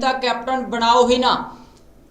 ਦਾ captain ਬਣਾਓ ਹੀ ਨਾ।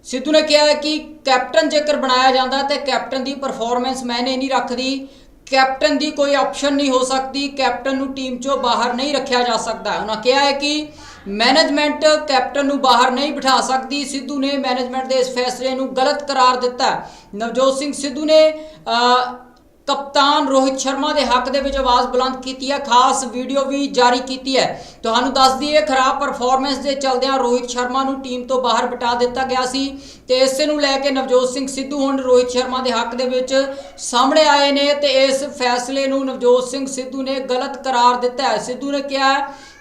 ਸਿੱਧੂ ਨੇ ਕਿਹਾ ਕਿ ਕੈਪਟਨ ਜੇਕਰ ਬਣਾਇਆ ਜਾਂਦਾ ਤੇ ਕੈਪਟਨ ਦੀ ਪਰਫਾਰਮੈਂਸ ਮੈਨੇ ਨਹੀਂ ਰੱਖਦੀ। ਕੈਪਟਨ ਦੀ ਕੋਈ ਆਪਸ਼ਨ ਨਹੀਂ ਹੋ ਸਕਦੀ। ਕੈਪਟਨ ਨੂੰ ਟੀਮ ਚੋਂ ਬਾਹਰ ਨਹੀਂ ਰੱਖਿਆ ਜਾ ਸਕਦਾ। ਉਹਨਾਂ ਕਿਹਾ ਹੈ ਕਿ ਮੈਨੇਜਮੈਂਟ ਕੈਪਟਨ ਨੂੰ ਬਾਹਰ ਨਹੀਂ ਬਿਠਾ ਸਕਦੀ। ਸਿੱਧੂ ਨੇ ਮੈਨੇਜਮੈਂਟ ਦੇ ਇਸ ਫੈਸਲੇ ਨੂੰ ਗਲਤ ਕਰਾਰ ਦਿੱਤਾ। ਨਵਜੋਤ ਸਿੰਘ ਸਿੱਧੂ ਨੇ ਅ, ਕਪਤਾਨ ਰੋਹਿਤ ਸ਼ਰਮਾ ਦੇ ਹੱਕ ਦੇ ਵਿੱਚ ਆਵਾਜ਼ ਬੁਲੰਦ ਕੀਤੀ ਹੈ। ਖਾਸ ਵੀਡੀਓ ਵੀ ਜਾਰੀ ਕੀਤੀ ਹੈ। ਤੁਹਾਨੂੰ ਦੱਸ ਦਈਏ, ਖਰਾਬ ਪਰਫਾਰਮੈਂਸ ਦੇ ਚਲਦਿਆਂ ਰੋਹਿਤ ਸ਼ਰਮਾ ਨੂੰ ਟੀਮ ਤੋਂ ਬਾਹਰ ਬਿਟਾ ਦਿੱਤਾ ਗਿਆ ਸੀ ਤੇ ਇਸੇ ਨੂੰ ਲੈ ਕੇ ਨਵਜੋਤ ਸਿੰਘ ਸਿੱਧੂ ਹੁਣ ਰੋਹਿਤ ਸ਼ਰਮਾ ਦੇ ਹੱਕ ਦੇ ਵਿੱਚ ਸਾਹਮਣੇ ਆਏ ਨੇ ਤੇ ਇਸ ਫੈਸਲੇ ਨੂੰ ਨਵਜੋਤ ਸਿੰਘ ਸਿੱਧੂ ਨੇ ਗਲਤ ਕਰਾਰ ਦਿੱਤਾ ਹੈ। ਸਿੱਧੂ ਨੇ ਕਿਹਾ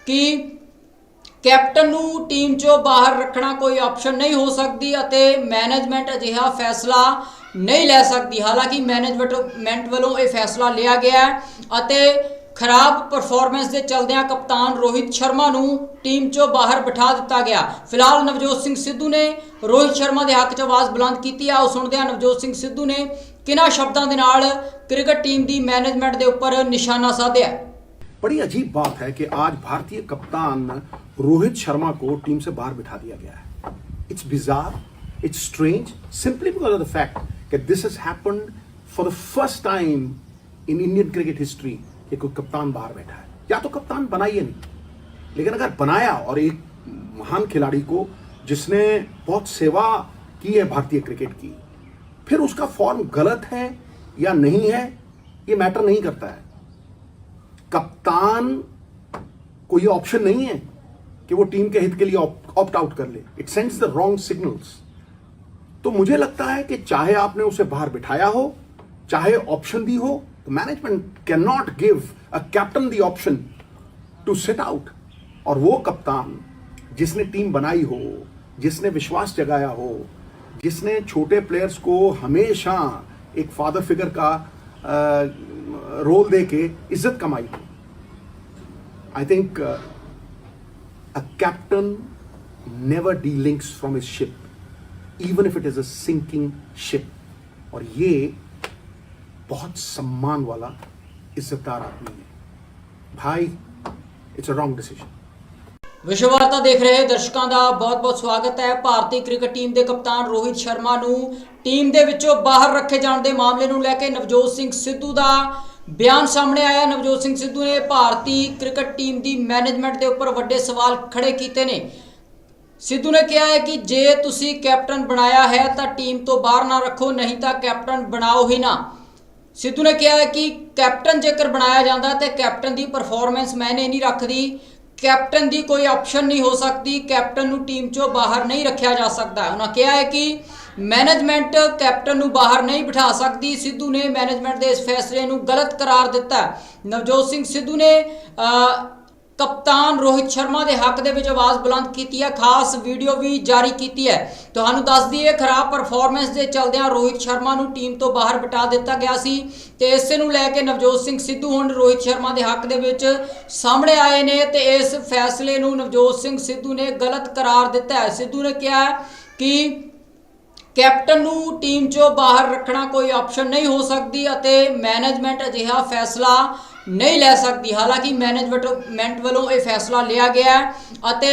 ਕਿ ਕੈਪਟਨ ਨੂੰ ਟੀਮ ਚੋਂ ਬਾਹਰ ਰੱਖਣਾ ਕੋਈ ਆਪਸ਼ਨ ਨਹੀਂ ਹੋ ਸਕਦੀ ਅਤੇ ਮੈਨੇਜਮੈਂਟ ਅਜਿਹਾ ਫੈਸਲਾ ਨਹੀਂ ਲੈ ਸਕਦੀ ਹਾਲਾਂਕਿ ਮੈਨੇਜਮੈਂਟ ਵੱਲੋਂ ਇਹ ਫੈਸਲਾ ਲਿਆ ਗਿਆ ਹੈ ਅਤੇ ਖਰਾਬ ਪਰਫਾਰਮੈਂਸ ਦੇ ਚਲਦਿਆਂ ਕਪਤਾਨ ਰੋਹਿਤ ਸ਼ਰਮਾ ਨੂੰ ਟੀਮ ਚੋਂ ਬਾਹਰ ਬਿਠਾ ਦਿੱਤਾ ਗਿਆ ਫਿਲਹਾਲ ਨਵਜੋਤ ਸਿੰਘ ਸਿੱਧੂ ਨੇ ਰੋਹਿਤ ਸ਼ਰਮਾ ਦੇ ਹੱਕ 'ਚ ਆਵਾਜ਼ ਬੁਲੰਦ ਕੀਤੀ ਹੈ ਆਓ ਸੁਣਦੇ ਹਾਂ ਨਵਜੋਤ ਸਿੰਘ ਸਿੱਧੂ ਨੇ ਕਿਹਨਾਂ ਸ਼ਬਦਾਂ ਦੇ ਨਾਲ ਕ੍ਰਿਕਟ ਟੀਮ ਦੀ ਮੈਨੇਜਮੈਂਟ ਦੇ ਉੱਪਰ ਨਿਸ਼ਾਨਾ ਸਾਧਿਆ ਹੈ बड़ी अजीब बात है कि आज भारतीय कप्तान रोहित शर्मा को टीम से बाहर बिठा दिया गया है it's bizarre it's strange simply because of the fact कि this is happened for the first time in Indian cricket history कि कोई कप्तान बाहर बैठा है। या तो कप्तान बनाइए नहीं, लेकिन अगर बनाया और एक महान खिलाड़ी को जिसने बहुत सेवा की है भारतीय क्रिकेट की, फिर उसका फॉर्म गलत है या नहीं है, ये मैटर नहीं करता है। कप्तान को ये ऑप्शन नहीं है कि वो टीम के हित के लिए ऑप्ट आउट कर ले। It sends the wrong signals तो मुझे लगता है कि चाहे आपने उसे बाहर बिठाया हो चाहे ऑप्शन दी हो तो management can not give a captain the option to sit out और वो कप्तान जिसने टीम बनाई हो जिसने विश्वास जगाया हो जिसने छोटे प्लेयर्स को हमेशा एक फादर फिगर का अ, रोल दे के इज़्ज़त कमाई हो। I think a captain never delinks from his ship, even if it is a sinking ship. और ये बहुत सम्मान वाला इज्जतदार आदमी है भाई इट्स अ रॉन्ग डिसीजन ਵਿਸ਼ਵ ਵਾਰਤਾ ਦੇਖ ਰਹੇ ਦਰਸ਼ਕਾਂ ਦਾ ਬਹੁਤ-ਬਹੁਤ ਸਵਾਗਤ ਹੈ ਭਾਰਤੀ ਕ੍ਰਿਕਟ ਟੀਮ ਦੇ ਕਪਤਾਨ ਰੋਹਿਤ ਸ਼ਰਮਾ ਨੂੰ ਟੀਮ ਦੇ ਵਿੱਚੋਂ ਬਾਹਰ ਰੱਖੇ ਜਾਣ ਦੇ ਮਾਮਲੇ ਨੂੰ ਲੈ ਕੇ ਨਵਜੋਤ ਸਿੰਘ ਸਿੱਧੂ ਦਾ ਬਿਆਨ ਸਾਹਮਣੇ ਆਇਆ ਨਵਜੋਤ ਸਿੰਘ ਸਿੱਧੂ ਨੇ ਭਾਰਤੀ ਕ੍ਰਿਕਟ ਟੀਮ ਦੀ ਮੈਨੇਜਮੈਂਟ ਦੇ ਉੱਪਰ ਵੱਡੇ ਸਵਾਲ ਖੜੇ ਕੀਤੇ ਨੇ ਸਿੱਧੂ ਨੇ ਕਿਹਾ ਹੈ ਕਿ ਜੇ ਤੁਸੀਂ ਕੈਪਟਨ ਬਣਾਇਆ ਹੈ ਤਾਂ ਟੀਮ ਤੋਂ ਬਾਹਰ ਨਾ ਰੱਖੋ, ਨਹੀਂ ਤਾਂ ਕੈਪਟਨ ਬਣਾਓ ਹੀ ਨਾ। ਸਿੱਧੂ ਨੇ ਕਿਹਾ ਹੈ ਕਿ ਕੈਪਟਨ ਜੇਕਰ ਬਣਾਇਆ ਜਾਂਦਾ ਤੇ ਕੈਪਟਨ ਦੀ ਪਰਫਾਰਮੈਂਸ ਮੈਨੇ ਨਹੀਂ ਰੱਖਦੀ। ਕੈਪਟਨ ਦੀ ਕੋਈ ਆਪਸ਼ਨ ਨਹੀਂ ਹੋ ਸਕਦੀ, ਕੈਪਟਨ ਨੂੰ ਟੀਮ ਚੋਂ ਬਾਹਰ ਨਹੀਂ ਰੱਖਿਆ ਜਾ ਸਕਦਾ। ਉਹਨਾਂ ਕਿਹਾ ਹੈ ਕਿ ਮੈਨੇਜਮੈਂਟ ਕੈਪਟਨ ਨੂੰ ਬਾਹਰ ਨਹੀਂ ਬਿਠਾ ਸਕਦੀ। ਸਿੱਧੂ ਨੇ ਮੈਨੇਜਮੈਂਟ ਦੇ ਇਸ ਫੈਸਲੇ ਨੂੰ ਗਲਤ ਕਰਾਰ ਦਿੱਤਾ। ਨਵਜੋਤ ਸਿੰਘ ਸਿੱਧੂ ਨੇ ਕਪਤਾਨ ਰੋਹਿਤ ਸ਼ਰਮਾ ਦੇ ਹੱਕ ਦੇ ਵਿੱਚ ਆਵਾਜ਼ ਬੁਲੰਦ ਕੀਤੀ ਹੈ। ਖਾਸ ਵੀਡੀਓ ਵੀ ਜਾਰੀ ਕੀਤੀ ਹੈ। ਤੁਹਾਨੂੰ ਦੱਸ ਦਈਏ, ਖਰਾਬ ਪਰਫਾਰਮੈਂਸ ਦੇ ਚਲਦਿਆਂ ਰੋਹਿਤ ਸ਼ਰਮਾ ਨੂੰ ਟੀਮ ਤੋਂ ਬਾਹਰ ਬਿਟਾ ਦਿੱਤਾ ਗਿਆ ਸੀ ਤੇ ਇਸੇ ਨੂੰ ਲੈ ਕੇ ਨਵਜੋਤ ਸਿੰਘ ਸਿੱਧੂ ਹੁਣ ਰੋਹਿਤ ਸ਼ਰਮਾ ਦੇ ਹੱਕ ਦੇ ਵਿੱਚ ਸਾਹਮਣੇ ਆਏ ਨੇ ਤੇ ਇਸ ਫੈਸਲੇ ਨੂੰ ਨਵਜੋਤ ਸਿੰਘ ਸਿੱਧੂ ਨੇ ਗਲਤ ਕਰਾਰ ਦਿੱਤਾ ਹੈ। ਸਿੱਧੂ ਨੇ ਕਿਹਾ ਕਿ ਕੈਪਟਨ ਨੂੰ ਟੀਮ ਚੋਂ ਬਾਹਰ ਰੱਖਣਾ ਕੋਈ ਆਪਸ਼ਨ ਨਹੀਂ ਹੋ ਸਕਦੀ ਅਤੇ ਮੈਨੇਜਮੈਂਟ ਅਜਿਹਾ ਫੈਸਲਾ ਨਹੀਂ ਲੈ ਸਕਦੀ ਹਾਲਾਂਕਿ ਮੈਨੇਜਮੈਂਟ ਵੱਲੋਂ ਇਹ ਫੈਸਲਾ ਲਿਆ ਗਿਆ ਹੈ ਅਤੇ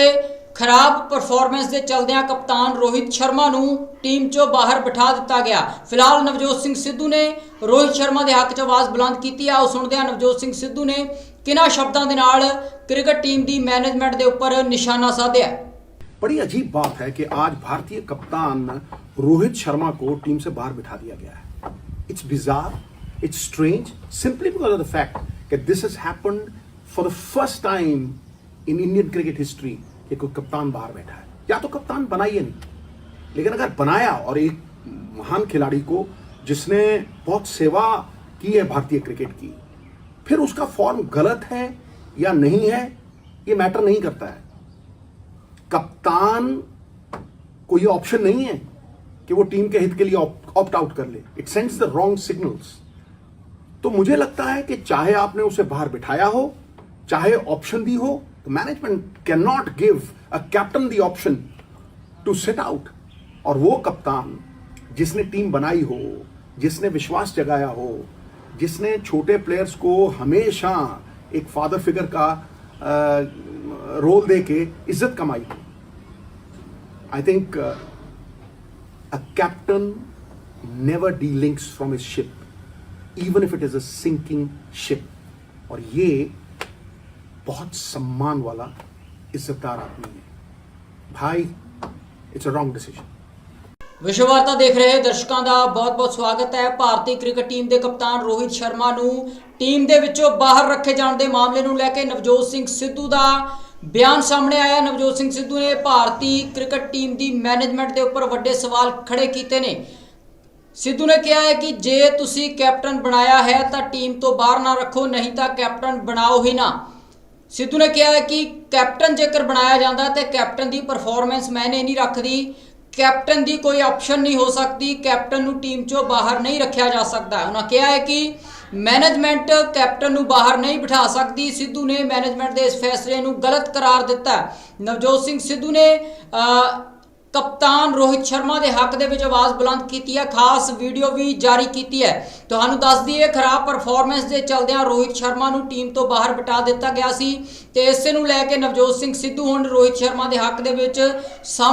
ਖਰਾਬ ਪਰਫਾਰਮੈਂਸ ਦੇ ਚਲਦਿਆਂ ਕਪਤਾਨ ਰੋਹਿਤ ਸ਼ਰਮਾ ਨੂੰ ਟੀਮ ਚੋਂ ਬਾਹਰ ਬਿਠਾ ਦਿੱਤਾ ਗਿਆ ਫਿਲਹਾਲ ਨਵਜੋਤ ਸਿੰਘ ਸਿੱਧੂ ਨੇ ਰੋਹਿਤ ਸ਼ਰਮਾ ਦੇ ਹੱਕ 'ਚ ਆਵਾਜ਼ ਬੁਲੰਦ ਕੀਤੀ ਹੈ ਆਓ ਸੁਣਦੇ ਹਾਂ ਨਵਜੋਤ ਸਿੰਘ ਸਿੱਧੂ ਨੇ ਕਿਹਨਾਂ ਸ਼ਬਦਾਂ ਦੇ ਨਾਲ ਕ੍ਰਿਕਟ ਟੀਮ ਦੀ ਮੈਨੇਜਮੈਂਟ ਦੇ ਉੱਪਰ ਨਿਸ਼ਾਨਾ ਸਾਧਿਆ ਹੈ बड़ी अजीब बात है कि आज भारतीय कप्तान रोहित शर्मा को टीम से बाहर बिठा दिया गया है it's bizarre it's strange simply because of the fact कि this has happened for the first time in Indian cricket history कि कोई कप्तान बाहर बैठा है। या तो कप्तान बनाइए नहीं, लेकिन अगर बनाया और एक महान खिलाड़ी को जिसने बहुत सेवा की है भारतीय क्रिकेट की, फिर उसका फॉर्म गलत है या नहीं है, ये मैटर नहीं करता है। कप्तान को ये ऑप्शन नहीं है कि वो टीम के हित के लिए ऑप्ट आउट कर ले। It sends the wrong signals तो मुझे लगता है कि चाहे आपने उसे बाहर बिठाया हो चाहे ऑप्शन दी हो तो management can not give a captain the option to set out और वो कप्तान जिसने टीम बनाई हो जिसने विश्वास जगाया हो जिसने छोटे प्लेयर्स को हमेशा एक फादर फिगर का रोल दे के इज़्ज़त कमाई हो। I think a captain never never delinks from his ship, even if it is a sinking ship. और ये बहुत सम्मान वाला इज्जतदार आदमी है भाई इट्स अ रॉन्ग डिसीजन ਵਿਸ਼ਵ ਵਾਰਤਾ ਦੇਖ ਰਹੇ ਦਰਸ਼ਕਾਂ ਦਾ ਬਹੁਤ-ਬਹੁਤ ਸਵਾਗਤ ਹੈ ਭਾਰਤੀ ਕ੍ਰਿਕਟ ਟੀਮ ਦੇ ਕਪਤਾਨ ਰੋਹਿਤ ਸ਼ਰਮਾ ਨੂੰ ਟੀਮ ਦੇ ਵਿੱਚੋਂ ਬਾਹਰ ਰੱਖੇ ਜਾਣ ਦੇ ਮਾਮਲੇ ਨੂੰ ਲੈ ਕੇ ਨਵਜੋਤ ਸਿੰਘ ਸਿੱਧੂ ਦਾ ਬਿਆਨ ਸਾਹਮਣੇ ਆਇਆ ਨਵਜੋਤ ਸਿੰਘ ਸਿੱਧੂ ਨੇ ਭਾਰਤੀ ਕ੍ਰਿਕਟ ਟੀਮ ਦੀ ਮੈਨੇਜਮੈਂਟ ਦੇ ਉੱਪਰ ਵੱਡੇ ਸਵਾਲ ਖੜੇ ਕੀਤੇ ਨੇ ਸਿੱਧੂ ਨੇ ਕਿਹਾ ਹੈ ਕਿ ਜੇ ਤੁਸੀਂ ਕੈਪਟਨ ਬਣਾਇਆ ਹੈ ਤਾਂ ਟੀਮ ਤੋਂ ਬਾਹਰ ਨਾ ਰੱਖੋ, ਨਹੀਂ ਤਾਂ ਕੈਪਟਨ ਬਣਾਓ ਹੀ ਨਾ। ਸਿੱਧੂ ਨੇ ਕਿਹਾ ਹੈ ਕਿ ਕੈਪਟਨ ਜੇਕਰ ਬਣਾਇਆ ਜਾਂਦਾ ਤੇ ਕੈਪਟਨ ਦੀ ਪਰਫਾਰਮੈਂਸ ਮੈਨੇ ਨਹੀਂ ਰੱਖਦੀ। ਕੈਪਟਨ ਦੀ ਕੋਈ ਆਪਸ਼ਨ ਨਹੀਂ ਹੋ ਸਕਦੀ। ਕੈਪਟਨ ਨੂੰ ਟੀਮ ਚੋਂ ਬਾਹਰ ਨਹੀਂ ਰੱਖਿਆ ਜਾ ਸਕਦਾ। ਉਹਨਾਂ ਕਿਹਾ ਹੈ ਕਿ ਮੈਨੇਜਮੈਂਟ ਕੈਪਟਨ ਨੂੰ ਬਾਹਰ ਨਹੀਂ ਬਿਠਾ ਸਕਦੀ। ਸਿੱਧੂ ਨੇ ਮੈਨੇਜਮੈਂਟ ਦੇ ਇਸ ਫੈਸਲੇ ਨੂੰ ਗਲਤ ਕਰਾਰ ਦਿੱਤਾ। ਨਵਜੋਤ ਸਿੰਘ ਸਿੱਧੂ ਨੇ ਕਪਤਾਨ ਰੋਹਿਤ ਸ਼ਰਮਾ ਦੇ ਹੱਕ ਦੇ ਵਿੱਚ ਆਵਾਜ਼ ਬੁਲੰਦ ਕੀਤੀ ਹੈ। ਖਾਸ ਵੀਡੀਓ ਵੀ ਜਾਰੀ ਕੀਤੀ ਹੈ। ਤੁਹਾਨੂੰ ਦੱਸ ਦਈਏ, ਖਰਾਬ ਪਰਫਾਰਮੈਂਸ ਦੇ ਚਲਦਿਆਂ ਰੋਹਿਤ ਸ਼ਰਮਾ ਨੂੰ ਟੀਮ ਤੋਂ ਬਾਹਰ ਬਿਟਾ ਦਿੱਤਾ ਗਿਆ ਸੀ ਤੇ ਇਸੇ ਨੂੰ ਲੈ ਕੇ ਨਵਜੋਤ ਸਿੰਘ ਸਿੱਧੂ ਹੁਣ ਰੋਹਿਤ ਸ਼ਰਮਾ ਦੇ ਹੱਕ ਦੇ ਵਿੱਚ ਸਾਹਮ-